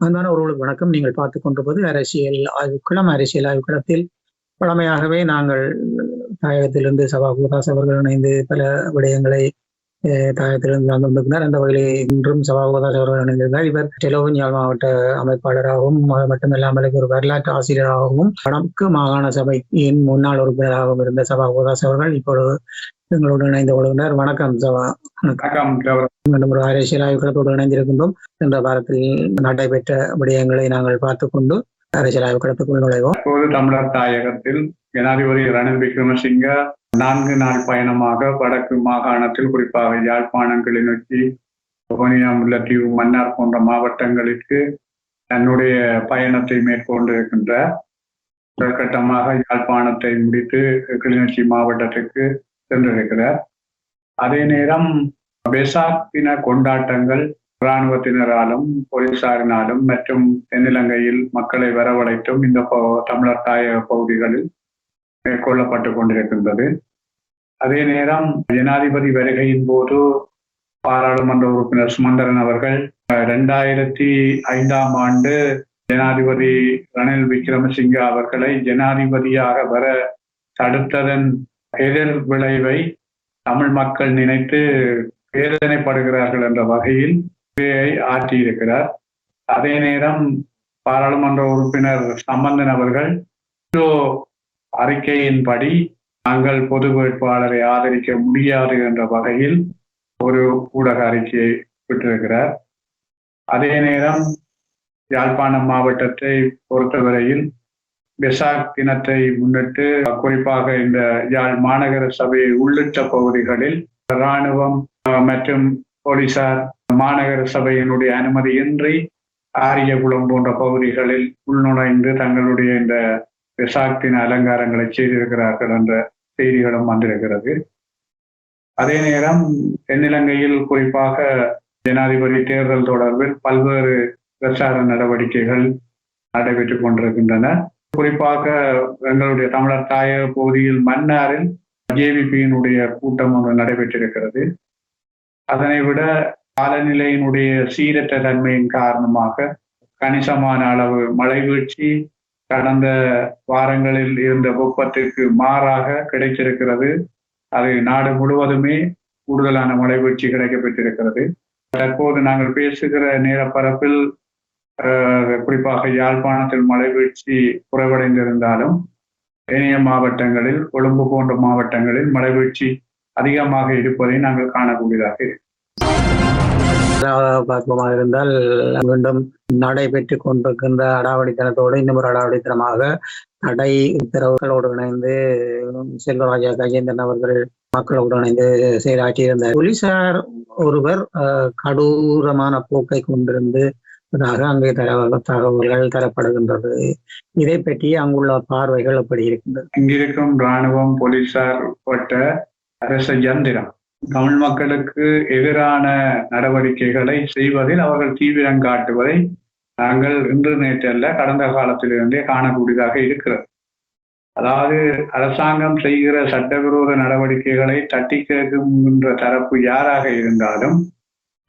அன்பான உறவுகளுக்கு வணக்கம். நீங்கள் பார்த்து கொண்டிருப்பது அரசியல் ஆய்வுக்களம். அரசியல் ஆய்வுக்களத்தில் பழமையாகவே நாங்கள் தாயகத்திலிருந்து சபா குதாஸ் அவர்கள் இணைந்து பல விடயங்களை அஹ், தாயகத்திலிருந்து நடந்து அந்த வகையில் இன்றும் சபா குதாஸ் அவர்கள் இணைந்திருந்தார். இவர் டெலோவின் மாவட்ட அமைப்பாளராகவும் அது மட்டுமில்லாமல் ஒரு வரலாற்று ஆசிரியராகவும் வடக்கு மாகாண சபையின் முன்னாள் உறுப்பினராகவும் இருந்த சபா குதாஸ் அவர்கள் இப்பொழுது எங்களோடு இணைந்து கொள்கின்றார் வணக்கம் சபா வணக்கம் மீண்டும் ஒரு அரசியல் ஆய்வுக்களத்தோடு இணைந்திருக்கின்றோம். சென்ற வாரத்தில் நடைபெற்ற விடயங்களை நாங்கள் பார்த்துக் கொண்டு அரசியல் ஆய்வுக்களத்துக்குள் நுழைவோம். தற்போது தமிழர் தாயகத்தில் ஜனாதிபதி ரணில் விக்ரமசிங்க நான்கு நாள் பயணமாக வடக்கு மாகாணத்தில் குறிப்பாக யாழ்ப்பாணம் கிளிநொச்சி வவுனியா முல்லைத்தீவு மன்னார் போன்ற மாவட்டங்களுக்கு தன்னுடைய பயணத்தை மேற்கொண்டிருக்கின்றார் முதற்கட்டமாக யாழ்ப்பாணத்தை முடித்து கிளிநொச்சி மாவட்டத்துக்கு சென்றிருக்கிறார். அதே நேரம் பெசாக் தின கொண்டாட்டங்கள் இராணுவத்தினராலும் போலீசாரினாலும் மற்றும் தென்னிலங்கையில் மக்களை வரவழைத்தும் இந்த தமிழர் தாயக பகுதிகளில் மேற்கொள்ளப்பட்டு கொண்டிருக்கின்றது. அதே நேரம் ஜனாதிபதி வருகையின் போது பாராளுமன்ற உறுப்பினர் சுமந்திரன் அவர்கள் இரண்டாயிரத்தி ஐந்தாம் ஆண்டு ஜனாதிபதி ரணில் விக்ரமசிங்க அவர்களை ஜனாதிபதியாக வர தடுத்ததன் எதிர் விளைவை தமிழ் மக்கள் நினைத்து வேதனைப்படுகிறார்கள் என்ற வகையில் ஆற்றியிருக்கிறார். அதே நேரம் பாராளுமன்ற உறுப்பினர் சம்பந்தன் அவர்கள் அறிக்கையின்படி நாங்கள் பொது வேட்பாளரை ஆதரிக்க முடியாது என்ற வகையில் ஒரு ஊடக அறிக்கையை விட்டிருக்கிறார். அதே நேரம் யாழ்ப்பாணம் மாவட்டத்தை பொறுத்தவரையில் பெசாக் தினத்தை முன்னிட்டு குறிப்பாக இந்த யாழ் மாநகர சபை உள்ளிட்ட பகுதிகளில் இராணுவம் அஹ், மற்றும் போலீசார் மாநகர சபையினுடைய அனுமதியின்றி ஆரியகுளம் போன்ற பகுதிகளில் உள்நுழைந்து தங்களுடைய இந்த விசாக் தின அலங்காரங்களை செய்திருக்கிறார்கள் என்ற செய்திகளும் வந்திருக்கிறது. அதே நேரம் தென்னிலங்கையில் குறிப்பாக ஜனாதிபதி தேர்தல் தொடர்பில் பல்வேறு பிரச்சார நடவடிக்கைகள் நடைபெற்றுக் கொண்டிருக்கின்றன. குறிப்பாக எங்களுடைய தமிழர் தாயக பகுதியில் மன்னாரில் ஜேவிபியினுடைய கூட்டம் ஒன்று நடைபெற்றிருக்கிறது. அதனை விட காலநிலையினுடைய சீரற்ற தன்மையின் காரணமாக கணிசமான அளவு மழை வீழ்ச்சி கடந்த வாரங்களில் இருந்த வெப்பத்திற்கு மாறாக கிடைத்திருக்கிறது. அது நாடு முழுவதுமே கூடுதலான மழை வீழ்ச்சி கிடைக்கப்பெற்றிருக்கிறது. தற்போது நாங்கள் பேசுகிற நேரப்பரப்பில் குறிப்பாக யாழ்ப்பாணத்தில் மழை வீழ்ச்சி குறைவடைந்திருந்தாலும் ஏனைய மாவட்டங்களில் கொழும்பு போன்ற மாவட்டங்களில் மழை வீழ்ச்சி அதிகமாக இருப்பதை நாங்கள் காணக்கூடியதாக இருக்கிறது. இருந்தால் மீண்டும் நடைபெற்றுக் கொண்டிருக்கின்ற அடாவடித்தனத்தோடு இன்னும் ஒரு அடாவடித்தனமாக தடை உத்தரவுகளோடு இணைந்து செல்வராஜா கஜேந்திரன் அவர்கள் மக்களோடு இணைந்து செயலாற்றியிருந்தார் போலீசார் ஒருவர் அஹ், கடூரமான போக்கை கொண்டிருந்து தாக அங்கே தர தகவல்கள் தரப்படுகின்றது. இதை பற்றி அங்குள்ள பார்வைகள் அப்படி இருக்கின்றது? இங்கிருக்கும் இராணுவம் போலீசார் பட்ட அரச இயந்திரம். தமிழ் மக்களுக்கு எதிரான நடவடிக்கைகளை செய்வதில் அவர்கள் தீவிரம் காட்டுவதை நாங்கள் இன்று நேற்றல்ல கடந்த காலத்திலிருந்தே காணக்கூடியதாக இருக்கிறது. அதாவது அரசாங்கம் செய்கிற சட்டவிரோத நடவடிக்கைகளை தட்டி கேட்கின்ற தரப்பு யாராக இருந்தாலும்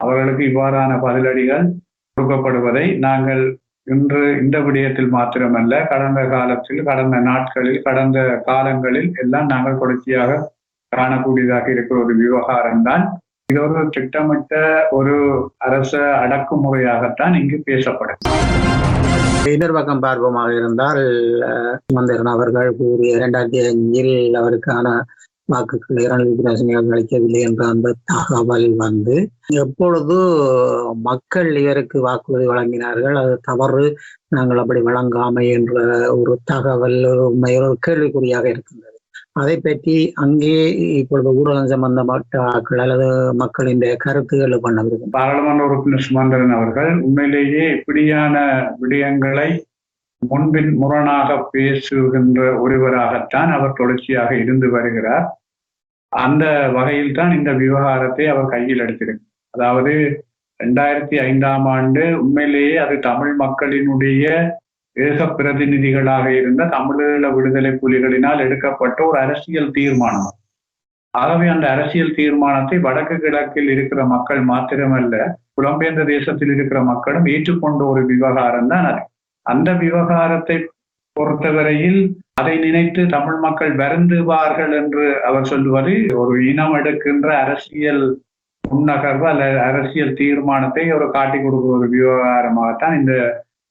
அவர்களுக்கு இவ்வாறான பதிலடிகள் கொடுக்கப்படுவதை நாங்கள் இன்று இந்த விடயத்தில் மாத்திரமல்ல கடந்த காலத்தில் கடந்த நாட்களில் கடந்த காலங்களில் எல்லாம் நாங்கள் தொடர்ச்சியாக காணக்கூடியதாக இருக்கிற ஒரு விவகாரம் தான் இது ஒரு திட்டமிட்ட ஒரு அரச அடக்குமுறையாகத்தான் இங்கு பேசப்படும். இன்னொரு பக்கம் பார்ப்போமாக இருந்தால் அஹ், மந்திரன் அவர்கள் கூறிய இரண்டாயிரத்தி அஞ்சில் அவருக்கான வாக்குகள் இரண்டு விகிதாசனிகள் அளிக்கவில்லை என்ற அந்த தகவல் வந்து எப்பொழுது மக்கள் இவருக்கு வாக்குறுதி வழங்கினார்கள் அது தவறு நாங்கள் அப்படி வழங்காமை என்ற ஒரு தகவல் ஒரு ஒரு கேள்விக்குறியாக இருக்கின்றது. அதை பற்றி அங்கே இப்பொழுது ஊடகம் சம்பந்தப்பட்ட ஆட்கள் அல்லது மக்களின் கருத்துக்கள் பண்ண பாராளுமன்ற உறுப்பினர் சுமந்திரன் அவர்கள் உண்மையிலேயே இப்படியான விடயங்களை முன்பின் முரணாக பேசுகின்ற ஒருவராகத்தான் அவர் தொடர்ச்சியாக இருந்து வருகிறார். அந்த வகையில் தான் இந்த விவகாரத்தை அவர் கையில் எடுத்திருக்கு. அதாவது ரெண்டாயிரத்தி ஐந்தாம் ஆண்டு உண்மையிலேயே அது தமிழ் மக்களினுடைய தேச பிரதிநிதிகளாக இருந்த தமிழீழ விடுதலை புலிகளினால் எடுக்கப்பட்ட ஒரு அரசியல் தீர்மானம். ஆகவே அந்த அரசியல் தீர்மானத்தை வடக்கு கிழக்கில் இருக்கிற மக்கள் மாத்திரமல்ல புலம்பெயர்ந்த தேசத்தில் இருக்கிற மக்களும் ஏற்றுக்கொண்ட ஒரு விவகாரம் தான் அது. அந்த விவகாரத்தை பொறுத்தவரையில் அதை நினைத்து தமிழ் மக்கள் வருந்துவார்கள் என்று அவர் சொல்லுவது ஒரு இனம் எடுக்கின்ற அரசியல் முன்னகர்வு அல்ல அரசியல் தீர்மானத்தை ஒரு காட்டி கொடுக்கிற ஒரு விவகாரமாகத்தான் இந்த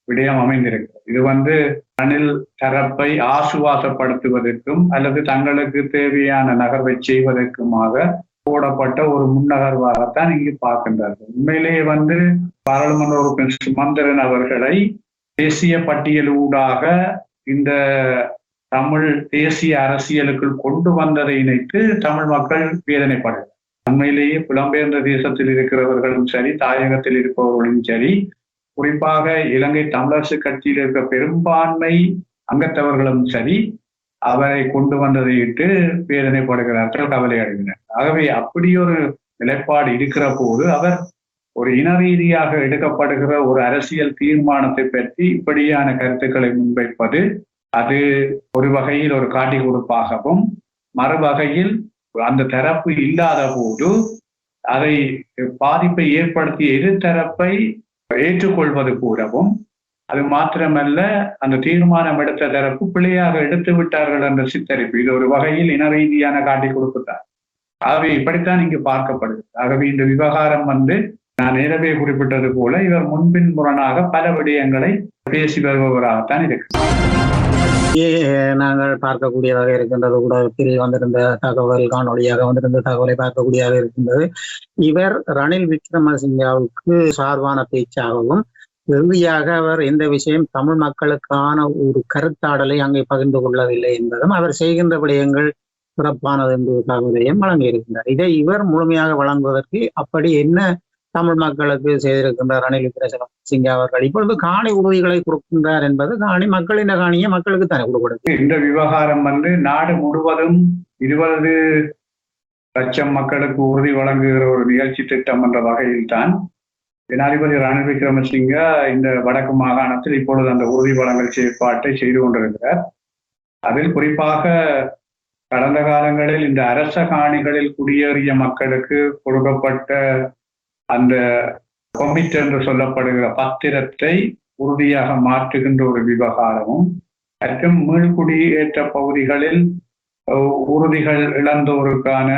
விடயம் அமைந்திருக்கு இது வந்து ரணில் தரப்பை ஆசுவாசப்படுத்துவதற்கும் அல்லது தங்களுக்கு தேவையான நகர்வை செய்வதற்குமாக போடப்பட்ட ஒரு முன்னகர்வாகத்தான் இங்கு பார்க்கின்றார்கள். உண்மையிலேயே வந்து பாராளுமன்ற உறுப்பினர் சுமந்திரன் அவர்களை தேசிய பட்டியலூடாக இந்த தமிழ் தேசிய அரசியலுக்குள் கொண்டு வந்ததை இணைத்து தமிழ் மக்கள் வேதனைப்படுகிறார் உண்மையிலேயே புலம்பெயர்ந்த தேசத்தில் இருக்கிறவர்களும் சரி தாயகத்தில் இருப்பவர்களும் சரி குறிப்பாக இலங்கை தமிழரசு கட்சியில் இருக்க பெரும்பான்மை அங்கத்தவர்களும் சரி அவரை கொண்டு வந்ததை இட்டு வேதனைப்படுகிறார்கள் கவலை அடைகின்றனர். ஆகவே அப்படி ஒரு நிலைப்பாடு இருக்கிற போது அவர் ஒரு இன ரீதியாக எடுக்கப்படுகிற ஒரு அரசியல் தீர்மானத்தை பற்றி இப்படியான கருத்துக்களை முன்வைப்பது அது ஒரு வகையில் ஒரு காட்டி கொடுப்பாகவும் மறுவகையில் அந்த தரப்பு இல்லாத போது அதை பாதிப்பை ஏற்படுத்திய இரு தரப்பை ஏற்றுக்கொள்வது கூடவும் அது மாத்திரமல்ல அந்த தீர்மானம் எடுத்த தரப்பு பிழையாக எடுத்து விட்டார்கள் என்ற சித்தரிப்பு. இது ஒரு வகையில் இன ரீதியான காட்டி கொடுப்புத்தான் ஆகவே இப்படித்தான் இங்கு பார்க்கப்படுது. ஆகவே இந்த விவகாரம் வந்து நான் ஏற்கனவே குறிப்பிட்டது போல இவர் முன்பின் முரணாக பல விடயங்களை பேசி வருபவராகத்தான் இருக்கிறார். நாங்கள் பார்க்கக்கூடியதாக இருக்கின்றது ஊடகத்தில் வந்திருந்த தகவல் காணொலியாக வந்திருந்த தகவலை பார்க்கக்கூடியதாக இருக்கின்றது. இவர் ரணில் விக்ரமசிங்காவுக்கு சார்பான பேச்சாகவும் இறுதியாக அவர் எந்த விஷயம் தமிழ் மக்களுக்கான ஒரு கருத்தாடலை அங்கே பகிர்ந்து கொள்ளவில்லை என்பதும் அவர் செய்கின்ற விடயங்கள் சிறப்பானது என்ற தகவலையும் வழங்கியிருக்கின்றார். இதை இவர் முழுமையாக வழங்குவதற்கு அப்படி என்ன தமிழ் மக்களுக்கு செய்திருக்கின்றார் ரணில் விக்ரமசிங்க அவர்கள். இப்பொழுது காணி உறுதிகளை கொடுக்கின்றார் என்பது காணி மக்களின் காணியை மக்களுக்கு தானே கொடுக்கிறது. இந்த விவகாரம் வந்து நாடு முழுவதும் இருபது லட்சம் மக்களுக்கு உறுதி வழங்குகிற ஒரு நிகழ்ச்சி திட்டம் என்ற வகையில் தான் ஜனாதிபதி ரணில் விக்ரமசிங்க இந்த வடக்கு மாகாணத்தில் இப்பொழுது அந்த உறுதி வழங்கல் செயற்பாட்டை செய்து கொண்டிருக்கிறார். அதில் குறிப்பாக கடந்த காலங்களில் இந்த அரச காணிகளில் குடியேறிய மக்களுக்கு கொடுக்கப்பட்ட அந்த கொமிட் என்று சொல்லப்படுகிற பத்திரத்தை உறுதியாக மாற்றுகின்ற ஒரு விவகாரமும் மற்றும் மீள்குடியேற்ற பகுதிகளில் உறுதிகள் இழந்தோருக்கான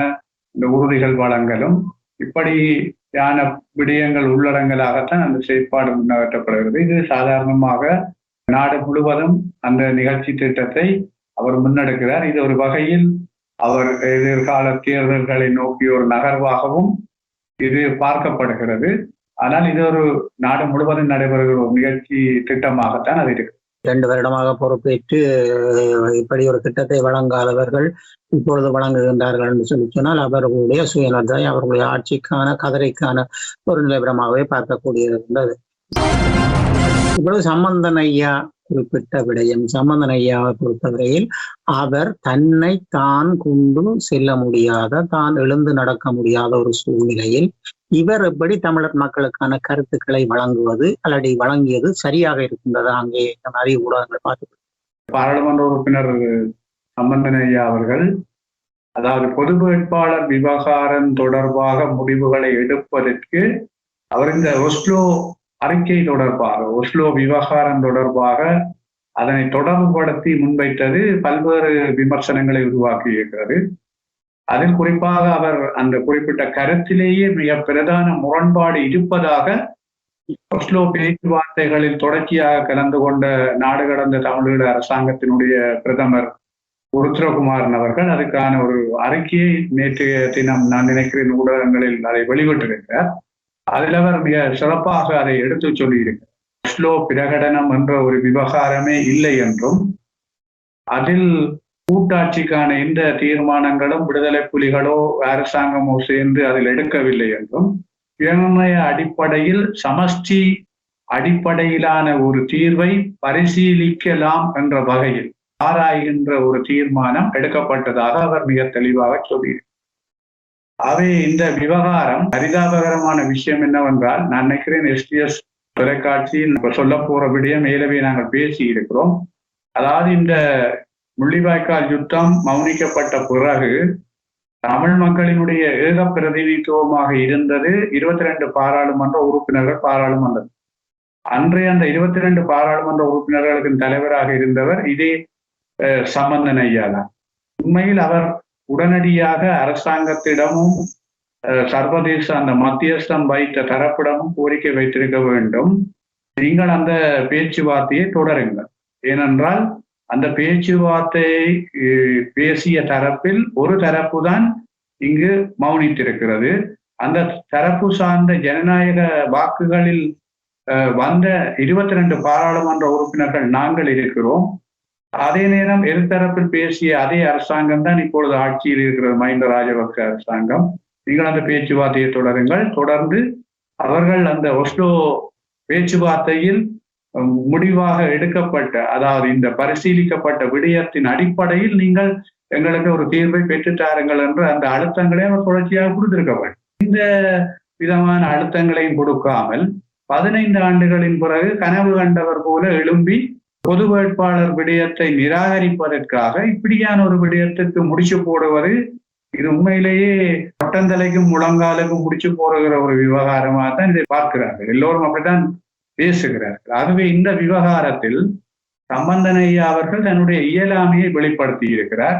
இந்த உறுதிகள் வழங்கலும் இப்படியான விடயங்கள் உள்ளடங்கலாகத்தான் அந்த செயற்பாடு முன்னகற்றப்படுகிறது. இது சாதாரணமாக நாடு முழுவதும் அந்த நிகழ்ச்சி திட்டத்தை அவர் முன்னெடுக்கிறார். இது ஒரு வகையில் அவர் எதிர்கால தேர்தல்களை நோக்கிய ஒரு நகர்வாகவும் இது பார்க்கப்படுகிறது. ஆனால் இது ஒரு நாடு முழுவதும் நடைபெறுகிற ஒரு நிகழ்ச்சி திட்டமாகத்தான் அது இருக்கு. இரண்டு வருடமாக பொறுப்பேற்று இப்படி ஒரு திட்டத்தை வழங்காதவர்கள் இப்பொழுது வழங்குகின்றார்கள் என்று சொல்லி சொன்னால் அவர்களுடைய சுயநலத்தை அவர்களுடைய ஆட்சிக்கான கதரைக்கான ஒரு நிலவரமாகவே பார்க்கக்கூடியது இருந்தது இப்பொழுது சம்பந்தன் ஐயா குறிப்பிட்ட விடயம் சம்பந்தன் ஐயாவை பொறுத்தவரையில் அவர் தன்னை தான் கொண்டு செல்ல முடியாத தான் எழுந்து நடக்க முடியாத ஒரு சூழ்நிலையில் இவர் எப்படி தமிழர் மக்களுக்கான கருத்துக்களை வழங்குவது அல்லது வழங்கியது சரியாக இருக்கின்றது? அங்கே நிறைய ஊடகங்கள் பார்த்து பாராளுமன்ற உறுப்பினர் சம்பந்தன் ஐயா அவர்கள் அதாவது பொது வேட்பாளர் விவகாரம் தொடர்பாக முடிவுகளை எடுப்பதற்கு அவர் இந்த ஒஸ்லோ அறிக்கை தொடர்பாக ஒஸ்லோ விவகாரம் தொடர்பாக அதனை தொடர்புபடுத்தி முன்வைத்தது பல்வேறு விமர்சனங்களை உருவாக்கி இருக்கிறது அதில் குறிப்பாக அவர் அந்த குறிப்பிட்ட கருத்திலேயே மிக பிரதான முரண்பாடு இருப்பதாக ஒஸ்லோ பேச்சுவார்த்தைகளில் தொடர்ச்சியாக கலந்து கொண்ட நாடு கடந்த தமிழீழ அரசாங்கத்தினுடைய பிரதமர் உருத்ரகுமாரன் அவர்கள் அதுக்கான ஒரு அறிக்கையை நேற்றைய தினம் நான் நினைக்கிறேன் ஊடகங்களில் அதை வெளியிட்டிருக்கிறார். அதில் அவர் மிக சிறப்பாக அதை எடுத்து சொல்லியிருக்கிறார். ஸ்லோ பிரகடனம் என்ற ஒரு விவகாரமே இல்லை என்றும் அதில் கூட்டாட்சிக்கான எந்த தீர்மானங்களும் விடுதலை புலிகளோ அரசாங்கமோ சேர்ந்து அதில் எடுக்கவில்லை என்றும் இளமைய அடிப்படையில் சமஷ்டி அடிப்படையிலான ஒரு தீர்வை பரிசீலிக்கலாம் என்ற வகையில் ஆராய்கின்ற ஒரு தீர்மானம் எடுக்கப்பட்டதாக அவர் மிக தெளிவாக சொல்லியிருக்கிறார். அவை இந்த விவகாரம் பரிதாபகரமான விஷயம் என்னவென்றால் நான் நினைக்கிறேன் எஸ்டிஎஸ் தொலைக்காட்சியில் சொல்ல போற விடயம் மேலவே நாங்கள் பேசி இருக்கிறோம் அதாவது இந்த முள்ளிவாய்க்கால் யுத்தம் மௌனிக்கப்பட்ட பிறகு தமிழ் மக்களினுடைய ஏக பிரதிநிதித்துவமாக இருந்தது இருபத்தி ரெண்டு பாராளுமன்ற உறுப்பினர்கள் பாராளுமன்றம். அன்றைய அந்த இருபத்தி ரெண்டு பாராளுமன்ற உறுப்பினர்களுக்கு தலைவராக இருந்தவர் இதே அஹ், சம்பந்தன் ஐயா தான். உண்மையில் அவர் உடனடியாக அரசாங்கத்திடமும் சர்வதேச அந்த மத்தியஸ்தம் வைத்த தரப்பிடமும் கோரிக்கை வைத்திருக்க வேண்டும். நீங்கள் அந்த பேச்சுவார்த்தையை தொடருங்கள். ஏனென்றால் அந்த பேச்சுவார்த்தையை பேசிய தரப்பில் ஒரு தரப்பு தான் இங்கு மௌனித்திருக்கிறது. அந்த தரப்பு சார்ந்த ஜனநாயக வாக்குகளில் வந்த இருபத்தி ரெண்டு பாராளுமன்ற உறுப்பினர்கள் நாங்கள் இருக்கிறோம். அதே நேரம் எதிர்த்தரப்பில் பேசிய அதே அரசாங்கம் தான் இப்பொழுது ஆட்சியில் இருக்கிற மஹிந்த ராஜபக்ச அரசாங்கம். நீங்கள் அந்த பேச்சுவார்த்தையை தொடருங்கள். தொடர்ந்து அவர்கள் அந்த ஒஸ்லோ பேச்சுவார்த்தையில் முடிவாக எடுக்கப்பட்ட அதாவது இந்த பரிசீலிக்கப்பட்ட விடயத்தின் அடிப்படையில் நீங்கள் எங்களுக்கு ஒரு தீர்வை பெற்றுத்தாருங்கள் என்று அந்த அழுத்தங்களை அவர் தொடர்ச்சியாக கொடுத்திருக்க வேண்டும் இந்த விதமான அழுத்தங்களையும் கொடுக்காமல் பதினைந்து ஆண்டுகளின் பிறகு கனவு கண்டவர் போல எழும்பி பொது வேட்பாளர் விடயத்தை நிராகரிப்பதற்காக இப்படியான ஒரு விடயத்திற்கு முடிச்சு போடுவது இது உண்மையிலேயே பட்டந்தலைக்கும் முழங்காலுக்கும் முடிச்சு போடுகிற ஒரு விவகாரமாக தான் இதை பார்க்கிறார்கள். எல்லோரும் அப்படித்தான் பேசுகிறார்கள். ஆகவே இந்த விவகாரத்தில் சம்பந்தனையா அவர்கள் தன்னுடைய இயலாமையை வெளிப்படுத்தி இருக்கிறார்.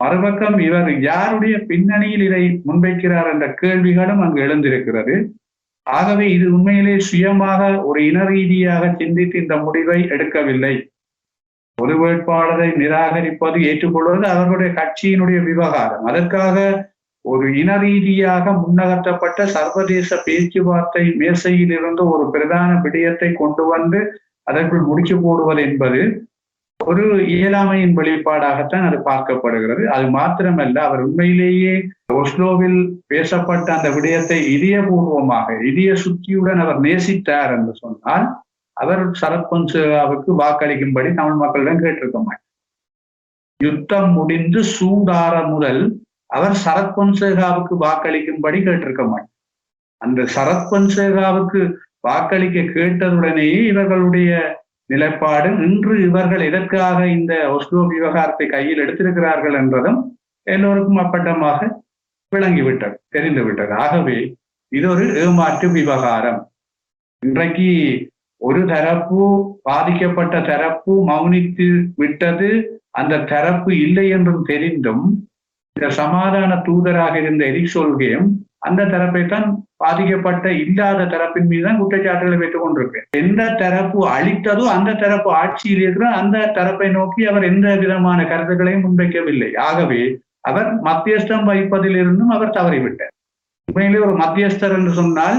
மறுபக்கம் இவர் யாருடைய பின்னணியில் இதை முன்வைக்கிறார் என்ற கேள்விகளும் அங்கு எழுந்திருக்கிறது. ஆகவே இது உண்மையிலே சுயமாக ஒரு இன ரீதியாக சிந்தித்து இந்த முடிவை எடுக்கவில்லை. பொது வேட்பாளரை நிராகரிப்பது ஏற்றுக்கொள்வது அவர்களுடைய கட்சியினுடைய விவகாரம். அதற்காக ஒரு இன ரீதியாக முன்னகர்த்தப்பட்ட சர்வதேச பேச்சுவார்த்தை மேசையில் இருந்து ஒரு பிரதான விடயத்தை கொண்டு வந்து அதற்குள் முடிச்சு போடுவது என்பது ஒரு இயலாமையின் வெளிப்பாடாகத்தான் அது பார்க்கப்படுகிறது. அது மாத்திரமல்ல அவர் உண்மையிலேயே ஒஸ்லோவில் பேசப்பட்ட அந்த விடயத்தை இதயபூர்வமாக இதய சுத்தியுடன் அவர் நேசித்தார் என்று சொன்னால் அவர் சரத்பொன்சேகாவுக்கு வாக்களிக்கும்படி தமிழ் மக்களிடம் கேட்டிருக்க மாட்டார். யுத்தம் முடிந்து சூடார முதல் அவர் சரத்பொன்சேகாவுக்கு வாக்களிக்கும்படி கேட்டிருக்க மாட்டார். அந்த சரத்பன்சேகாவுக்கு வாக்களிக்க கேட்டதுடனேயே இவர்களுடைய நிலைப்பாடு இன்று இவர்கள் எதற்காக இந்த ஒஸ்லோ விவகாரத்தை கையில் எடுத்திருக்கிறார்கள் என்பதும் எல்லோருக்கும் அப்பட்டமாக விளங்கிவிட்டது தெரிந்துவிட்டது. ஆகவே இது ஒரு ஏமாற்று விவகாரம். இன்றைக்கு ஒரு தரப்பு பாதிக்கப்பட்ட தரப்பு மௌனித்து விட்டது அந்த தரப்பு இல்லை என்றும் தெரிந்தும் இந்த சமாதான தூதராக இருந்த எரிசொல்கையும் அந்த தரப்பை தான் பாதிக்கப்பட்ட இல்லாத தரப்பின் மீது தான் குற்றச்சாட்டுகளை வைத்துக் கொண்டிருக்கு எந்த தரப்பு அளித்ததோ அந்த தரப்பு ஆட்சியில் இருக்கிற அந்த தரப்பை நோக்கி அவர் எந்த விதமான கருத்துக்களையும் முன்வைக்கவில்லை. ஆகவே அவர் மத்தியஸ்தம் வைப்பதிலிருந்தும் அவர் தவறிவிட்டார். உண்மையிலே ஒரு மத்தியஸ்தர் என்று சொன்னால்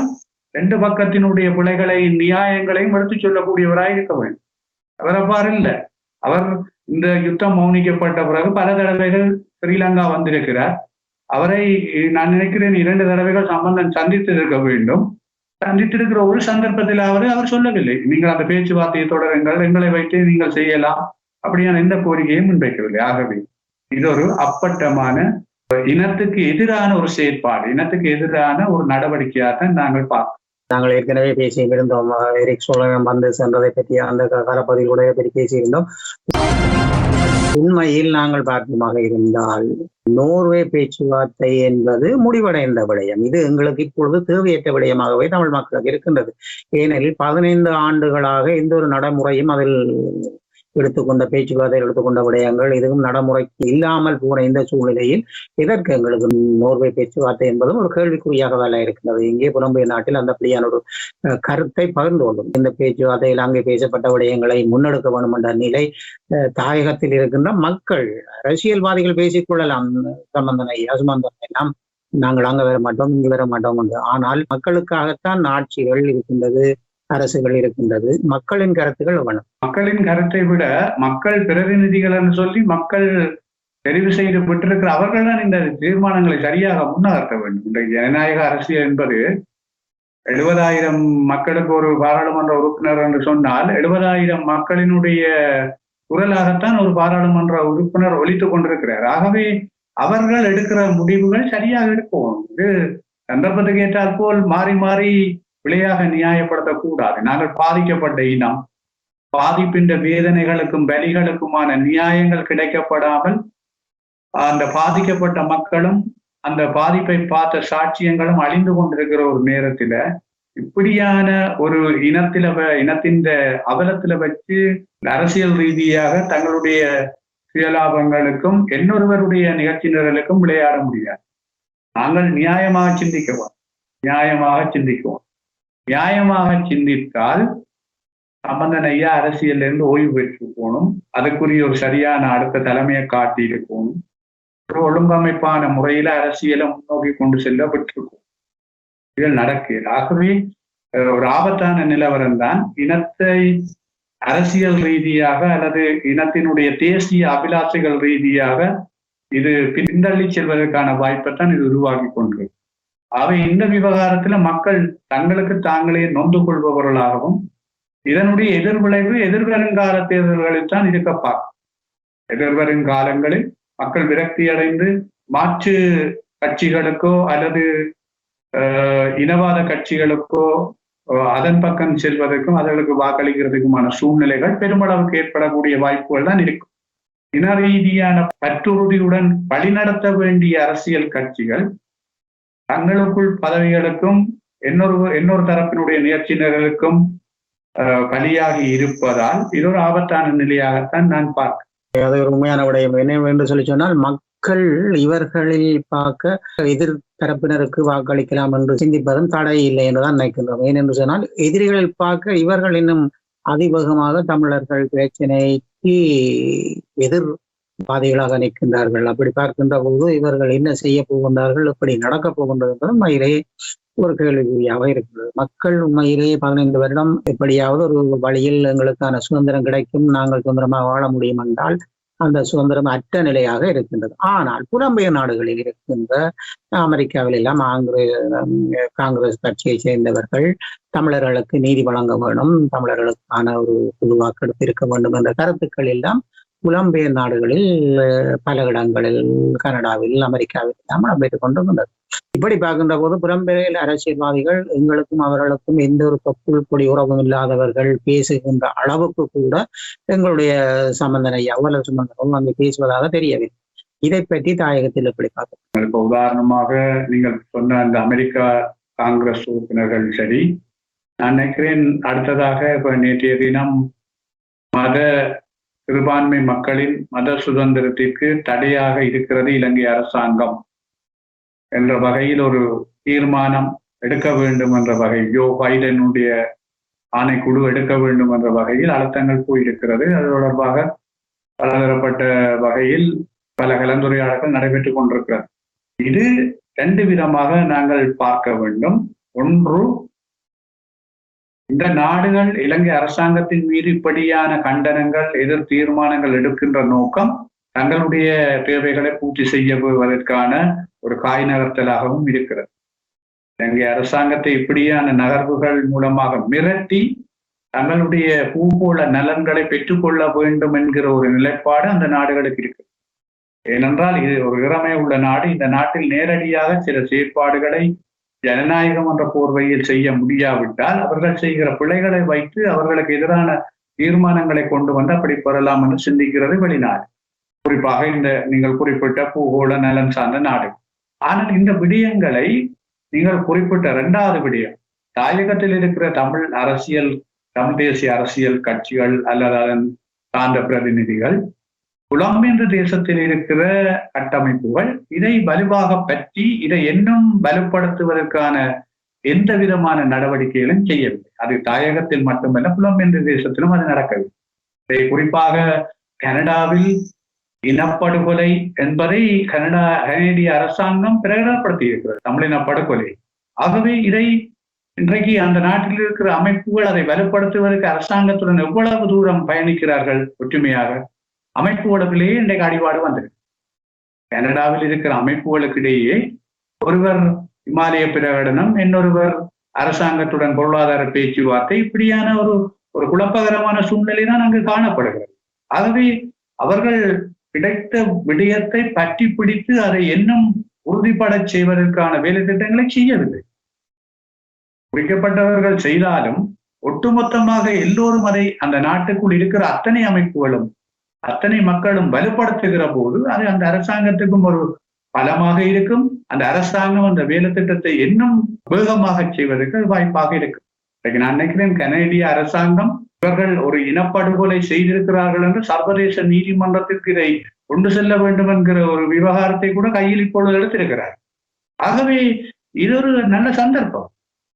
ரெண்டு பக்கத்தினுடைய பிழைகளை நியாயங்களையும் எடுத்துச் சொல்லக்கூடியவராக இருக்க வேண்டும். அவர் அவ்வாறு இல்லை. அவர் இந்த யுத்தம் மௌனிக்கப்பட்ட பிறகு பல தடவைகள் ஸ்ரீலங்கா வந்திருக்கிறார். அவரை நான் நினைக்கிறேன் இரண்டு தடவைகள் சம்பந்தம் சந்தித்திருக்க வேண்டும். சந்தித்திருக்கிற ஒரு சந்தர்ப்பத்தில் அவர் சொல்லவில்லை. நீங்கள் அந்த பேச்சுவார்த்தையை தொடருங்கள் எங்களை வைத்து நீங்கள் செய்யலாம். அப்படியான எந்த கோரிக்கையும் முன்வைக்கவில்லை ஆகவே இது ஒரு அப்பட்டமான இனத்துக்கு எதிரான ஒரு செயற்பாடு இனத்துக்கு எதிரான ஒரு நடவடிக்கையாக நாங்கள் பார்க்கிறோம் நாங்கள் ஏற்கனவே பேசியிருந்தோம். எரிக் சோழகம் வந்து சென்றதை பற்றி அந்த காலப்பகுதியில் கூட பற்றி பேசியிருந்தோம். உண்மையில் நாங்கள் பார்க்குமாக இருந்தால் நோர்வே பேச்சுவார்த்தை என்பது முடிவடைந்த விடயம். இது எங்களுக்கு இப்பொழுது தேவையற்ற விடயமாகவே தமிழ் மக்களுக்கு இருக்கின்றது. ஏனெனில் பதினைந்து ஆண்டுகளாக எந்த ஒரு நடைமுறையும் அதில் எடுத்துக்கொண்ட பேச்சுவார்த்தை எடுத்துக்கொண்ட விடயங்கள் இதுவும் நடைமுறைக்கு இல்லாமல் போன இந்த சூழ்நிலையில் இதற்கு எங்களுக்கு நோர்வே பேச்சுவார்த்தை என்பதும் ஒரு கேள்விக்குறியாக வேலை இருக்கின்றது. இங்கே புலம்பெயர் நாட்டில் அந்த அப்படியான ஒரு கருத்தை பகிர்ந்து கொள்ளும் இந்த பேச்சுவார்த்தையில் அங்கே பேசப்பட்ட விடயங்களை முன்னெடுக்க வேண்டும் என்ற நிலை அஹ், தாயகத்தில் இருக்கின்ற மக்கள் அரசியல்வாதிகள் பேசிக்கொள்ளலாம் சம்பந்தனை அசுமந்தனை எல்லாம் நாங்கள் அங்க வர மாட்டோம் இங்கு வர மாட்டோம் என்று. ஆனால் மக்களுக்காகத்தான் ஆட்சிகள் இருக்கின்றது. அரசுகள் இருக்கின்றது. மக்களின் கருத்துக்கள் வேணும் மக்களின் கருத்தை விட மக்கள் பிரதிநிதிகள் என்று சொல்லி மக்கள் தெரிவு செய்து பெற்றிருக்கிற அவர்கள் தான் இந்த தீர்மானங்களை சரியாக முன்னகர்த்த வேண்டும். இந்த ஜனநாயக அரசியல் என்பது எழுபதாயிரம் மக்களுக்கு ஒரு பாராளுமன்ற உறுப்பினர் என்று சொன்னால் எழுபதாயிரம் மக்களினுடைய குரலாகத்தான் ஒரு பாராளுமன்ற உறுப்பினர் ஒலித்துக் கொண்டிருக்கிறார். ஆகவே அவர்கள் எடுக்கிற முடிவுகள் சரியாக இருக்கும். இது சந்தர்ப்பத்துக்கு ஏற்றால் போல் மாறி மாறி பிழையாக நியாயப்படுத்தக்கூடாது. நாங்கள் பாதிக்கப்பட்ட இனம். பாதிப்பின்ற வேதனைகளுக்கும் பலிகளுக்குமான நியாயங்கள் கிடைக்கப்படாமல் அந்த பாதிக்கப்பட்ட மக்களும் அந்த பாதிப்பை பார்த்த சாட்சியங்களும் அழிந்து கொண்டிருக்கிற ஒரு நேரத்துல இப்படியான ஒரு இனத்தில வ- இனத்தின் அவலத்துல வச்சு அரசியல் ரீதியாக தங்களுடைய சுயலாபங்களுக்கும் இன்னொருவருடைய நிகழ்ச்சி நிரலுக்கும் விளையாட முடியாது. நாங்கள் நியாயமாக சிந்திக்குவோம் நியாயமாக சிந்திக்குவோம். நியாயமாக சிந்தித்தால் சம்பந்தன் ஐயா அரசியல்ல இருந்து ஓய்வு பெற்று போகணும். அதுக்குரிய ஒரு சரியான அடுத்த தலைமையை காட்டியிருக்கணும் ஒரு ஒழுங்கமைப்பான முறையில அரசியலை முன்னோக்கி கொண்டு செல்ல பெற்றிருக்கும் இது நடக்கிறது ஆகவே ஒரு ஆபத்தான நிலவரம் தான் இனத்தை அரசியல் ரீதியாக அல்லது இனத்தினுடைய தேசிய அபிலாஷைகள் ரீதியாக இது பின்தள்ளி செல்வதற்கான வாய்ப்பை தான் இது உருவாகி கொண்டிருக்கு. அவை இந்த விவகாரத்துல மக்கள் தங்களுக்கு தாங்களே நொந்து கொள்பவர்களாகவும் இதனுடைய எதிர்விளைவு எதிர்வருங்கால தேர்தல்களில் தான் இருக்க பார்க்கும் எதிர்வரும் காலங்களில் மக்கள் விரக்தி அடைந்து மாற்று கட்சிகளுக்கோ அல்லது இனவாத கட்சிகளுக்கோ அதன் பக்கம் செல்வதற்கும் அவர்களுக்கு வாக்களிக்கிறதுக்குமான சூழ்நிலைகள் பெருமளவுக்கு ஏற்படக்கூடிய வாய்ப்புகள் தான் இருக்கும். இன ரீதியான பற்றுறுதியுடன் வழிநடத்த வேண்டிய அரசியல் கட்சிகள் தங்களுக்குள் பதவிகளுக்கும் இன்னொரு இன்னொரு தரப்பினுடைய முயற்சியினர்களுக்கும் பலியாகி இருப்பதால் இது ஒரு ஆபத்தான நிலையாகத்தான் நான் பார்க்கிறேன் அது ஒரு உண்மையான விடயம். என்ன என்று சொல்லி சொன்னால் மக்கள் இவர்களில் பார்க்க எதிர் தரப்பினருக்கு வாக்களிக்கலாம் என்று சிந்திப்பதும் தடை இல்லை என்றுதான் நினைக்கின்றோம். ஏனென்று சொன்னால் எதிரிகளில் பார்க்க இவர்கள் இன்னும் அதிவேகமாக தமிழர்கள் பிரச்சனைக்கு எதிர் பாதைகளாக நிற்கின்றார்கள். அப்படி பார்க்கின்ற போது இவர்கள் என்ன செய்ய போகின்றார்கள்? எப்படி நடக்கப் போகின்றது என்பது உண்மையிலே ஒரு கேள்விக்குறியாக இருக்கிறது மக்கள் உண்மையிலே பதினைந்து வருடம் எப்படியாவது ஒரு வழியில் எங்களுக்கான சுதந்திரம் கிடைக்கும் நாங்கள் சுதந்திரமாக வாழ முடியும் என்றால் அந்த சுதந்திரம் அற்ற நிலையாக இருக்கின்றது. ஆனால் புலம்பெயர் நாடுகளில் இருக்கின்ற அமெரிக்காவில் எல்லாம் ஆங்கிர காங்கிரஸ் கட்சியை சேர்ந்தவர்கள் தமிழர்களுக்கு நீதி வழங்க வேண்டும் தமிழர்களுக்கான ஒரு குழு வாக்கெடுப்பு இருக்க வேண்டும் என்ற கருத்துக்கள் எல்லாம் புலம்பெயர் நாடுகளில் பல இடங்களில் கனடாவில் அமெரிக்காவில் இல்லாமல் இடம்பெற்றுக் கொண்டு வந்தது இப்படி பார்க்கின்ற போது புலம்பெயர் அரசியல்வாதிகள் எங்களுக்கும் அவர்களுக்கும் எந்த ஒரு தொப்புள் கொடி உறவும் இல்லாதவர்கள் பேசுகின்ற அளவுக்கு கூட எங்களுடைய சம்பந்தனை எவ்வளவு சம்பந்தமும் அங்கு பேசுவதாக தெரியவில்லை. இதை பற்றி தாயகத்தில் எப்படி பார்க்கணும்? இப்ப உதாரணமாக நீங்கள் சொன்ன அந்த அமெரிக்கா காங்கிரஸ் உறுப்பினர்கள் சரி நான் நினைக்கிறேன் அடுத்ததாக இப்ப நேற்றைய தினம் மத சிறுபான்மை மக்களின் மத சுதந்திரத்திற்கு தடையாக இருக்கிறது இலங்கை அரசாங்கம் என்ற வகையில் ஒரு தீர்மானம் எடுக்க வேண்டும் என்ற வகை ஜோ பைடனுடைய ஆணைக்குழு எடுக்க வேண்டும் என்ற வகையில் அழுத்தங்கள் போயிருக்கிறது. அது தொடர்பாக பலதரப்பட்ட வகையில் பல கலந்துரையாடல்கள் நடைபெற்றுக் கொண்டிருக்கிறது. இது ரெண்டு விதமாக நாங்கள் பார்க்க வேண்டும். ஒன்று இந்த நாடுகள் இலங்கை அரசாங்கத்தின் மீது இப்படியான கண்டனங்கள் எதிர் தீர்மானங்கள் எடுக்கின்ற நோக்கம் தங்களுடைய தேவைகளை பூர்த்தி செய்யப்படுவதற்கான ஒரு காய் நகர்த்தலாகவும் இருக்கிறது. இலங்கை அரசாங்கத்தை இப்படியான நகர்வுகள் மூலமாக மிரட்டி தங்களுடைய பூகோள நலன்களை பெற்றுக்கொள்ள வேண்டும் என்கிற ஒரு நிலைப்பாடு அந்த நாடுகளுக்கு இருக்கு ஏனென்றால் இது ஒரு இறமை உள்ள நாடு. இந்த நாட்டில் நேரடியாக சில செயற்பாடுகளை ஜனநாயகம் என்ற போர்வையில் செய்ய முடியாவிட்டால் அவர்கள் செய்கிற பிழைகளை வைத்து அவர்களுக்கு எதிரான தீர்மானங்களை கொண்டு வந்து அப்படி பெறலாம் என்று சிந்திக்கிறது வெளிநாடு. குறிப்பாக இந்த நீங்கள் குறிப்பிட்ட பூகோள நலன் சார்ந்த நாடு. ஆனால் இந்த விடயங்களை நீங்கள் குறிப்பிட்ட இரண்டாவது விடயம். தாயகத்தில் இருக்கிற தமிழ் அரசியல் தமிழ் தேசிய அரசியல் கட்சிகள் அல்லது அதன் சார்ந்த பிரதிநிதிகள் புலம்பெயர்ந்த தேசத்தில் இருக்கிற கட்டமைப்புகள் இதை வலுவாக பற்றி இதை இன்னும் வலுப்படுத்துவதற்கான எந்த விதமான நடவடிக்கைகளும் செய்யவில்லை. அது தாயகத்தில் மட்டுமல்ல புலம்பெயர்ந்த தேசத்திலும் அது நடக்கவில்லை. இதை குறிப்பாக கனடாவில் இனப்படுகொலை என்பதை கனடா கனேடிய அரசாங்கம் பிரகடனப்படுத்தி இருக்கிறது தமிழின படுகொலை. ஆகவே இதை இன்றைக்கு அந்த நாட்டில் இருக்கிற அமைப்புகள் அதை வலுப்படுத்துவதற்கு அரசாங்கத்துடன் எவ்வளவு தூரம் பயணிக்கிறார்கள்? ஒற்றுமையாக அமைப்புகளுக்குள்ளேயே இன்றைக்கு அடிபாடு வந்திருக்கு. கனடாவில் இருக்கிற அமைப்புகளுக்கிடையே ஒருவர் இமாலய பிரகடனம் இன்னொருவர் அரசாங்கத்துடன் பொருளாதார பேச்சுவார்த்தை இப்படியான ஒரு ஒரு குழப்பகரமான சூழ்நிலை தான் அங்கு காணப்படுகிறது. ஆகவே அவர்கள் கிடைத்த விடயத்தை பற்றி பிடித்து அதை இன்னும் உறுதிப்படச் செய்வதற்கான வேலை திட்டங்களை செய்யவில்லை. குறிக்கப்பட்டவர்கள் செய்தாலும் ஒட்டுமொத்தமாக எல்லோரும் அதை அந்த நாட்டுக்குள் இருக்கிற அத்தனை அமைப்புகளும் அத்தனை மக்களும் வலுப்படுத்துகிற போது அது அந்த அரசாங்கத்துக்கும் ஒரு பலமாக இருக்கும். அந்த அரசாங்கம் அந்த வேலை திட்டத்தை இன்னும் வேகமாக செய்வதற்கு வாய்ப்பாக இருக்கும். இன்னைக்கு நான் நினைக்கிறேன் கனேடிய அரசாங்கம் இவர்கள் ஒரு இனப்படுகொலை செய்திருக்கிறார்கள் என்று சர்வதேச நீதிமன்றத்திற்கு இதை கொண்டு செல்ல வேண்டும் என்கிற ஒரு விவகாரத்தை கூட கையில் இப்பொழுது எடுத்திருக்கிறார். ஆகவே இது ஒரு நல்ல சந்தர்ப்பம்.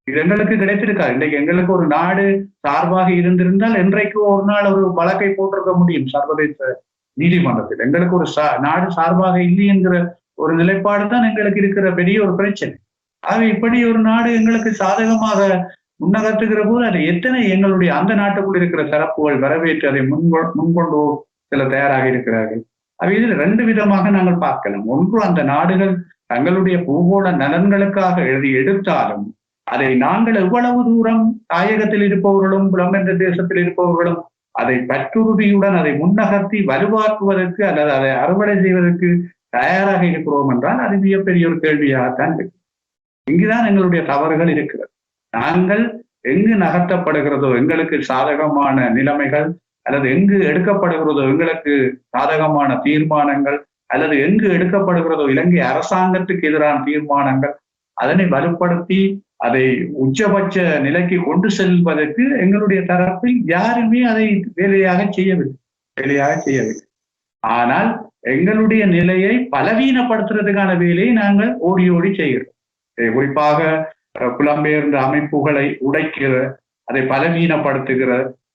இது எங்களுக்கு கிடைத்திருக்காது. இன்றைக்கு எங்களுக்கு ஒரு நாடு சார்பாக இருந்திருந்தால் என்றைக்கு ஒரு நாள் ஒரு வழக்கை போட்டிருக்க முடியும். சர்வதேச நீதிமன்றத்தில். எங்களுக்கு ஒரு சா நாடு சார்பாக இல்லை என்கிற ஒரு நிலைப்பாடு தான் எங்களுக்கு இருக்கிற பெரிய ஒரு பிரச்சனை. ஆக இப்படி ஒரு நாடு எங்களுக்கு சாதகமாக முன்னகர்த்துகிற போது அதை எத்தனை எங்களுடைய அந்த நாட்டுக்குள் இருக்கிற தரப்புகள் வரவேற்று அதை முன்கொ முன்கொண்டு சில தயாராக இருக்கிறார்கள்? அவை இதில் ரெண்டு விதமாக நாங்கள் பார்க்கலாம். ஒன்று அந்த நாடுகள் தங்களுடைய பூகோள நலன்களுக்காக எழுதி எடுத்தாலும் அதை நாங்கள் எவ்வளவு தூரம் தாயகத்தில் இருப்பவர்களும் புலம்பெயர்ந்த தேசத்தில் இருப்பவர்களும் அதை பற்றுறுதியுடன் அதை முன்னகர்த்தி வலுவாக்குவதற்கு அல்லது அதை அறுவடை செய்வதற்கு தயாராக இருக்கிறோம் என்றால் அது மிகப்பெரிய ஒரு கேள்வியாகத்தான் இருக்கு இங்குதான் எங்களுடைய தவறுகள் இருக்கிறது. நாங்கள் எங்கு நகர்த்தப்படுகிறதோ எங்களுக்கு சாதகமான நிலைமைகள் அல்லது எங்கு எடுக்கப்படுகிறதோ எங்களுக்கு சாதகமான தீர்மானங்கள் அல்லது எங்கு எடுக்கப்படுகிறதோ இலங்கை அரசாங்கத்துக்கு எதிரான தீர்மானங்கள் அதனை வலுப்படுத்தி அதை உச்சபட்ச நிலைக்கு கொண்டு செல்வதற்கு எங்களுடைய தரப்பில் யாருமே அதை வேலையாக செய்யவில்லை. வேலையாக செய்யவில்லை. ஆனால் எங்களுடைய நிலையை பலவீனப்படுத்துறதுக்கான வேலையை நாங்கள் ஓடி ஓடி செய்கிறோம். குறிப்பாக புலம்பெயர்ந்த அமைப்புகளை உடைக்கிற அதை பலவீனப்படுத்துகிற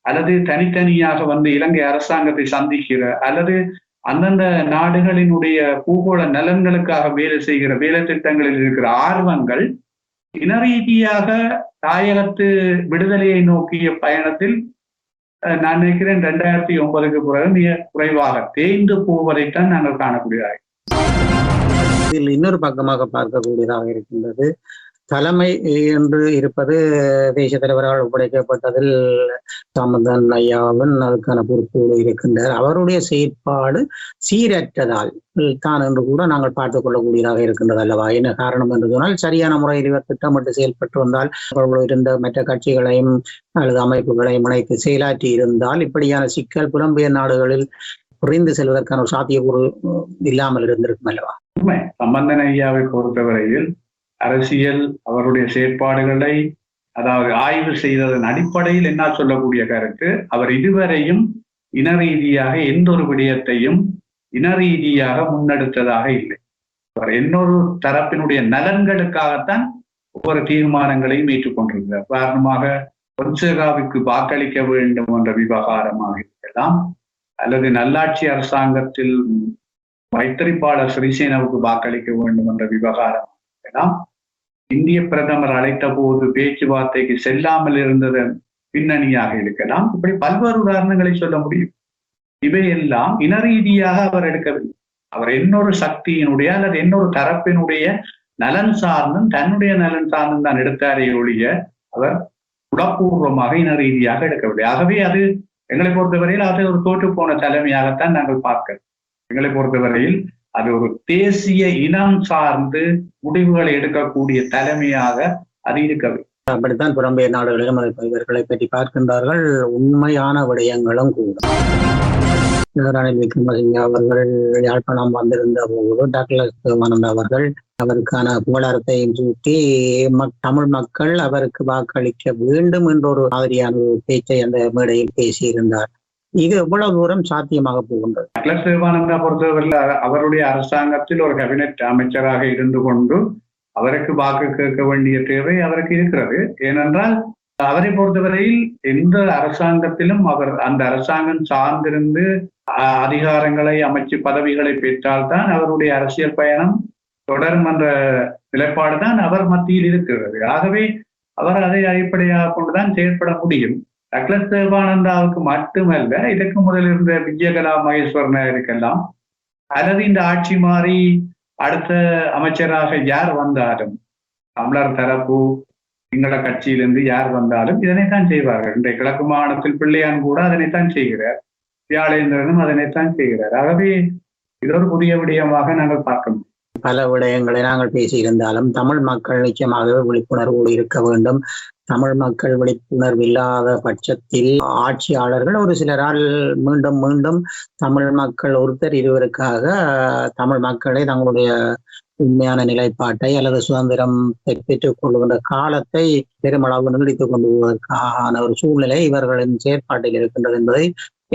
அல்லது தனித்தனியாக வந்து இலங்கை அரசாங்கத்தை சந்திக்கிற அல்லது அந்தந்த நாடுகளினுடைய பூகோள நலன்களுக்காக வேலை செய்கிற வேலை திட்டங்களில் இருக்கிற ஆர்வங்கள் இனரீதியாக தாயகத்து விடுதலையை நோக்கிய பயணத்தில் நான் நினைக்கிறேன் ரெண்டாயிரத்தி ஒன்பதுக்கு பிறகு மிக குறைவாக தேய்ந்து போவதைத்தான் நாங்கள் காணக்கூடியதாக இதில் இன்னொரு பக்கமாக பார்க்கக்கூடியதாக இருக்கின்றது தலைமை என்று இருப்பது தேசிய தலைவரால் ஒப்படைக்கப்பட்டதில் தாமதன் ஐயாவின் அதுக்கான பொறுப்போடு இருக்கின்றார். அவருடைய செயற்பாடு சீரற்றதால் தான் என்று கூட நாங்கள் பார்த்துக் கொள்ளக்கூடியதாக இருக்கின்றது அல்லவா? என்ன காரணம் என்று சொன்னால் சரியான முறையில் இவர் திட்டமிட்டு செயல்பட்டு வந்தால் அவர்கள் இருந்த மற்ற கட்சிகளையும் அல்லது அமைப்புகளையும் இணைத்து செயலாற்றி இருந்தால் இப்படியான சிக்கல் புலம்பெயர் நாடுகளில் புரிந்து செல்வதற்கான ஒரு சாத்தியக்கூறு இல்லாமல் இருந்திருக்கும் அல்லவா? உண்மை. சம்பந்தன் ஐயாவை பொறுத்தவரையில் அரசியல் அவருடைய செயற்பாடுகளை அதாவது ஆய்வு செய்ததன் அடிப்படையில் என்ன சொல்லக்கூடிய கருத்து அவர் இதுவரையும் இன ரீதியாக எந்த ஒரு விடயத்தையும் இன ரீதியாக முன்னெடுத்ததாக இல்லை. அவர் இன்னொரு தரப்பினுடைய நலன்களுக்காகத்தான் ஒவ்வொரு தீர்மானங்களையும் ஏற்றுக்கொண்டிருக்கிறார். காரணமாக பொன்சேகாவுக்கு வாக்களிக்க வேண்டும் என்ற விவகாரமாக இருக்கலாம் அல்லது நல்லாட்சி அரசாங்கத்தில் வைத்தறிப்பாளர் சிறிசேனாவுக்கு வாக்களிக்க வேண்டும் என்ற விவகாரம் இருக்கலாம் இந்திய பிரதமர் அழைத்த போது பேச்சுவார்த்தைக்கு செல்லாமல் இருந்ததன் பின்னணியாக இருக்கலாம் இப்படி பல்வேறு உதாரணங்களை சொல்ல முடியும். இவையெல்லாம் இன ரீதியாக அவர் எடுக்கவில்லை. அவர் இன்னொரு சக்தியினுடைய அல்லது இன்னொரு தரப்பினுடைய நலன் சார்ந்தும் தன்னுடைய நலன் சார்ந்தும் தான் எடுத்தாரே ஒழிய அவர் உடப்பூர்வமாக இன ரீதியாக எடுக்கவில்லை. ஆகவே அது எங்களை பொறுத்தவரையில் அது ஒரு தோற்று போன தலைமையாகத்தான் நாங்கள் பார்க்கிறோம் எங்களை பொறுத்தவரையில் அது ஒரு தேசிய இனம் சார்ந்து முடிவுகளை எடுக்கக்கூடிய தலைமையாக அது இருக்கவே அப்படித்தான் புலம்பெயர் நாடுகளிலும் இவர்களை பற்றி பார்க்கின்றார்கள். உண்மையான விடயங்களும் கூட. ரணில் விக்ரமசிங்க அவர்கள் யாழ்ப்பாணம் வந்திருந்த போது டாக்டர் சிவானந்த் அவர்கள் அவருக்கான புகழாரத்தையும் சூட்டி தமிழ் மக்கள் அவருக்கு வாக்களிக்க வேண்டும் என்ற ஒரு மாதிரியான ஒரு பேச்சை அந்த மேடையில் பேசியிருந்தார். இது எவ்வளவு தூரம் சாத்தியமாக போகின்றது? அட்லஸ் சிவானந்தா பொறுத்தவரையில் அவருடைய அரசாங்கத்தில் ஒரு கேபினெட் அமைச்சராக இருந்து கொண்டு அவருக்கு வாக்கு கேட்க வேண்டிய தேவை அவருக்கு இருக்கிறது. ஏனென்றால் அவரை பொறுத்தவரையில் எந்த அரசாங்கத்திலும் அவர் அந்த அரசாங்கம் சார்ந்திருந்து அதிகாரங்களை அமைச்சு பதவிகளை பெற்றால்தான் அவருடைய அரசியல் பயணம் தொடரும் என்ற நிலைப்பாடு தான் அவர் மத்தியில் இருக்கிறது. ஆகவே அவர் அதை அடிப்படையாக கொண்டுதான் செயற்பட முடியும். டக்ளஸ் தேவானந்தாவுக்கு மட்டுமல்ல இதற்கு முதல் இருந்த விஜயகலா மகேஸ்வரனா நாயருக்கெல்லாம் அல்லது இந்த ஆட்சி மாறி அடுத்த அமைச்சராக யார் வந்தாலும் தமிழர் தரப்பு சிங்கள கட்சியிலிருந்து யார் வந்தாலும் இதனைத்தான் செய்வார்கள். இன்றைய கிழக்கு மாகாணத்தில் பிள்ளையான் கூட அதனைத்தான் செய்கிறார். வியாழேந்திரனும் அதனைத்தான் செய்கிறார். ஆகவே இது ஒரு புதிய விடயமாக நாங்கள் பார்க்க முடியும். பல விடயங்களை நாங்கள் பேசியிருந்தாலும் தமிழ் மக்கள் நிச்சயமாகவே விழிப்புணர்வோடு இருக்க வேண்டும். தமிழ் மக்கள் விழிப்புணர்வு இல்லாத பட்சத்தில் ஆட்சியாளர்கள் ஒரு சிலரால் மீண்டும் மீண்டும் தமிழ் மக்கள் ஒருத்தர் இருவருக்காக தமிழ் மக்களை தங்களுடைய உண்மையான நிலைப்பாட்டை அல்லது சுதந்திரம் பெற்றுக் கொள்கின்ற காலத்தை பெருமளவு நீடித்துக் கொண்டு போவதற்கான ஒரு சூழ்நிலை இவர்களின் செயற்பாட்டில் இருக்கின்றது என்பதை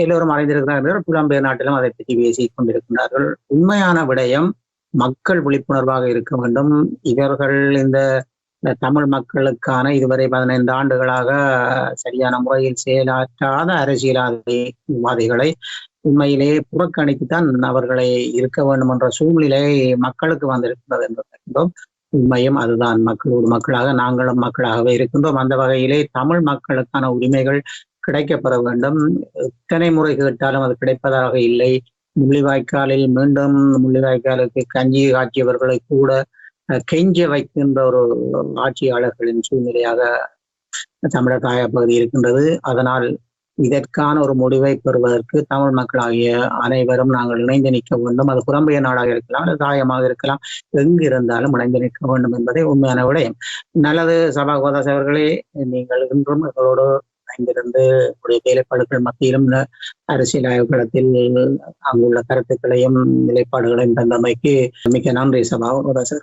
எல்லோரும் அறிந்திருக்கிறார்கள். புலம்பெயர் நாட்டிலும் அதை பற்றி பேசிக் கொண்டிருக்கின்றார்கள். உண்மையான விடயம் மக்கள் விழிப்புணர்வாக இருக்க வேண்டும். இவர்கள் இந்த தமிழ் மக்களுக்கான இதுவரை பதினைந்து ஆண்டுகளாக சரியான முறையில் செயலாற்றாத அரசியல்வாதிகளை உண்மையிலேயே புறக்கணித்துத்தான் அவர்களை இருக்க வேண்டும் என்ற சூழ்நிலை மக்களுக்கு வந்திருக்கின்றது என்பது உண்மையும் அதுதான். மக்களோடு மக்களாக நாங்களும் மக்களாகவே இருக்கின்றோம். அந்த வகையிலே தமிழ் மக்களுக்கான உரிமைகள் கிடைக்கப்பெற வேண்டும். எத்தனை முறை கேட்டாலும் அது கிடைப்பதாக இல்லை. முள்ளிவாய்க்காலில் மீண்டும் முள்ளிவாய்க்காலுக்கு கஞ்சி காய்ச்சியவர்களை கூட கெஞ்ச வைக்கின்ற ஒரு ஆட்சியாளர்களின் சூழ்நிலையாக தமிழர் தாய பகுதி இருக்கின்றது. அதனால் இதற்கான ஒரு முடிவை பெறுவதற்கு தமிழ் மக்களாகிய அனைவரும் நாங்கள் இணைந்து நிற்க வேண்டும். அது புறம்பெய நாடாக இருக்கலாம் அல்லது தாயமாக இருக்கலாம் எங்கு இருந்தாலும் இணைந்து நிற்க வேண்டும் என்பதை உண்மையான விடயம். நல்லது சபா அவர்களே நீங்கள் இன்றும் எங்களோடு உடைய வேலைப்பாடுகள் மத்தியிலும் அரசியல் ஆய்வுகளத்தில் அங்குள்ள கருத்துக்களையும் நிலைப்பாடுகளையும் தந்தமைக்கு மிக்க நன்றி சபா. கோதாஸ்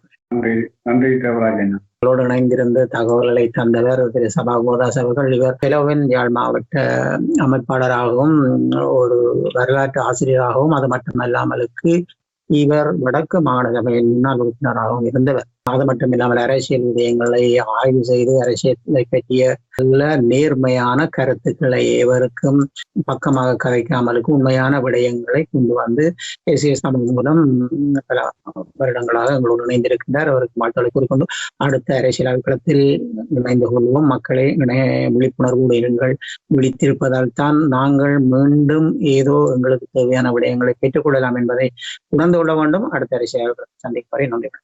நன்றி தேவராஜன் அவர்களோடு இணைந்திருந்து தகவல்களை தந்தவர் திரு சபா. கோதாஸ் அவர்கள் இவர் பிளவன் யாழ் மாவட்ட அமைப்பாளராகவும் ஒரு வரலாற்று ஆசிரியராகவும் அது மட்டுமல்லாமலுக்கு இவர் வடக்கு மாகாண சபையின் முன்னாள் உறுப்பினராகவும் இருந்தவர். அது மட்டும் இல்லாமல் அரசியல் விடயங்களை ஆய்வு செய்து அரசியலை பற்றிய நல்ல நேர்மையான கருத்துக்களை எவருக்கும் பக்கமாக கதைக்காமலுக்கு உண்மையான விடயங்களை கொண்டு வந்து தேசிய சமூகம் மூலம் பல வருடங்களாக எங்களோடு இணைந்திருக்கின்றார். அவருக்கு வாழ்த்துக்களை கூறிக்கொண்டு அடுத்த அரசியல் அலுவலகத்தில் இணைந்து கொள்வோம். மக்களை இணைய விழிப்புணர்வு இருங்கள். விழித்திருப்பதால் தான் நாங்கள் மீண்டும் ஏதோ எங்களுக்கு தேவையான விடயங்களை பெற்றுக்கொள்ளலாம் என்பதை உணர்ந்து கொள்ள வேண்டும். அடுத்த அரசியல் அலுவலகம் சந்திக்கும் வரை நன்றி.